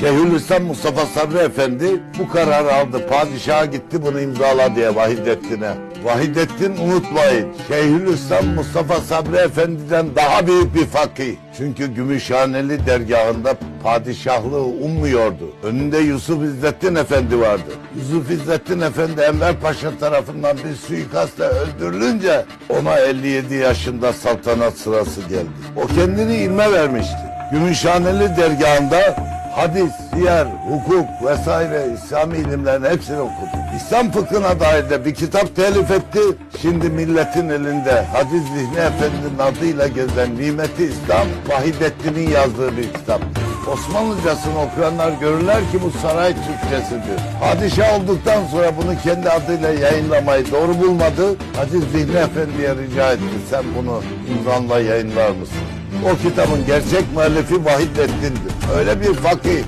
Şeyhülislam Mustafa Sabri Efendi bu kararı aldı. Padişaha gitti bunu imzala diye Vahidettin'e. Vahidettin unutmayın. Şeyhülislam Mustafa Sabri Efendi'den daha büyük bir fakih. Çünkü Gümüşhaneli dergahında padişahlığı ummuyordu. Önünde Yusuf İzzettin Efendi vardı. Yusuf İzzettin Efendi Enver Paşa tarafından bir suikastla öldürülünce ona 57 yaşında saltanat sırası geldi. O kendini ilme vermişti. Gümüşhaneli dergahında hadis, siyer, hukuk vesaire İslami ilimlerin hepsini okudu. İslam fıkhına dair de bir kitap telif etti. Şimdi milletin elinde Hadis Zihni Efendi'nin adıyla gezen Nimeti İslam Vahidettin'in yazdığı bir kitap. Osmanlıcasını okuyanlar görürler ki bu saray Türkçesidir. Padişah olduktan sonra bunu kendi adıyla yayınlamayı doğru bulmadı. Hadis Zihni Efendi'ye rica etti. Sen bunu imzanla yayınlar mısın? O kitabın gerçek müellifi Vahidettin'dir. Öyle bir fakih.